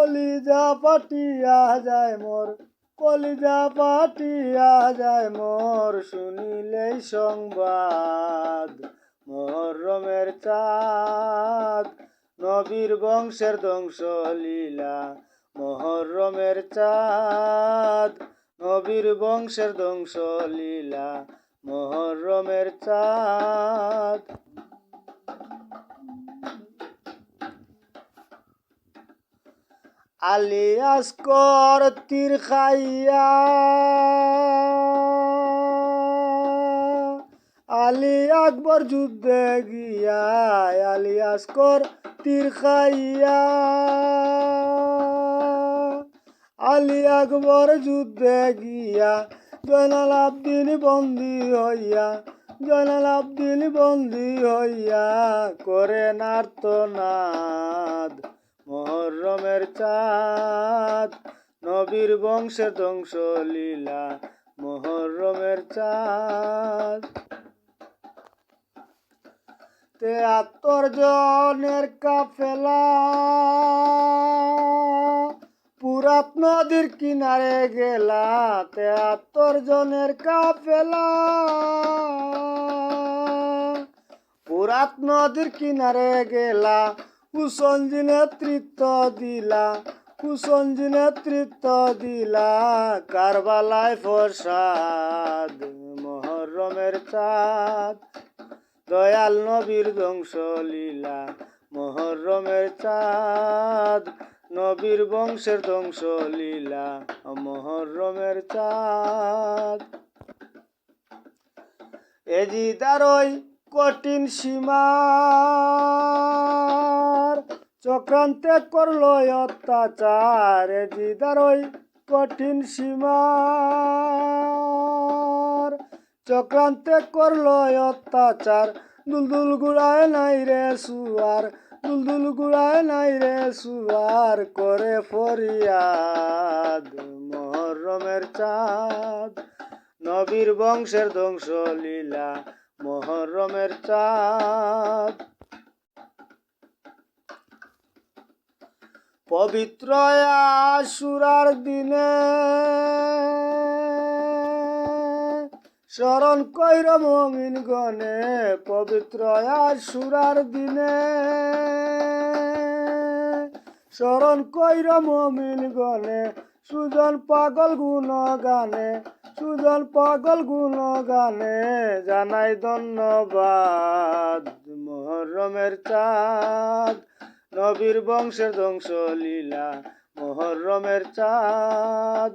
কলিজা পাটিয়া যায় মোর, কলিজা পাটিয়া যায় মোর, শুনিলেই সংবাদ মহরমের চাঁদ। নবীর বংশের ধ্বংস লীলা মহরমের চাঁদ। নবীর বংশের ধ্বংস লীলা মহরমের চাঁদ। আলিয়াস কর তীর খাইয়া। আলী আকবর যুদ্ধে গিয়া আলিয়াস কর তীর খাইয়া। আলী আকবর যুদ্ধে গিয়া জয়নাল আবদিন বন্দি হইয়া, জয়নাল আবদিন বন্দি হইয়া করে নার্তনাদ। মহরমের চাঁদ, নবীর বংশের ধ্বংস লীলা মহরমের চাঁদ। তেয়াত্তর জনের কাফেলা, পুরাত নদীর কিনারে গেলা, তেয়াত্তর জনের কাফেলা। পুরাত নদীর কিনারে গেলা কুসঞ্জি নেতৃত্ব দিলা, কুসঞ্জি নেতৃত্ব দিলা, কারবালায় ফসাদ মহরমের চাঁদ। দয়াল নবীর ধ্বংস লীলা, মহরমের চাঁদ। নবীর বংশের ধ্বংস লীলা, মহরমের চাঁদ। এজি দারই কঠিন সীমার চক্রান্তে করল অত্যাচার এজি দারই কঠিন সীমার। চক্রান্তে করল অত্যাচার, দুলদুল গুড়ায় নাই রে সুয়ার, দুলদুল গুড়ায় নাই রে সুয়ার, করে ফরিয়াদ, মহরমের চাঁদ। নবীর বংশের ধ্বংস লীলা মহরমের চাঁদ। পবিত্র আশুরার দিনে। শরণ কইর মমিন গনে পবিত্র আশুরার দিনে। শরণ কইর মমিন গনে সুজন পাগল গুণ গানে সুজন পাগল গুণ গানে জানাই ধন্যবাদ, মহরমের চাঁদ। নবীর বংশের ধ্বংস লীলা মহরমের চাঁদ।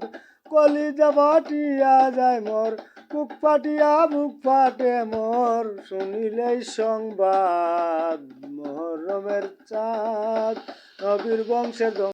কলিজা ফাটিয়া যায় মোর, বুক ফাটিয়া বুক ফাটে মোর। শুনিলেই সংবাদ, মহরমের চাঁদ, নবীর বংশের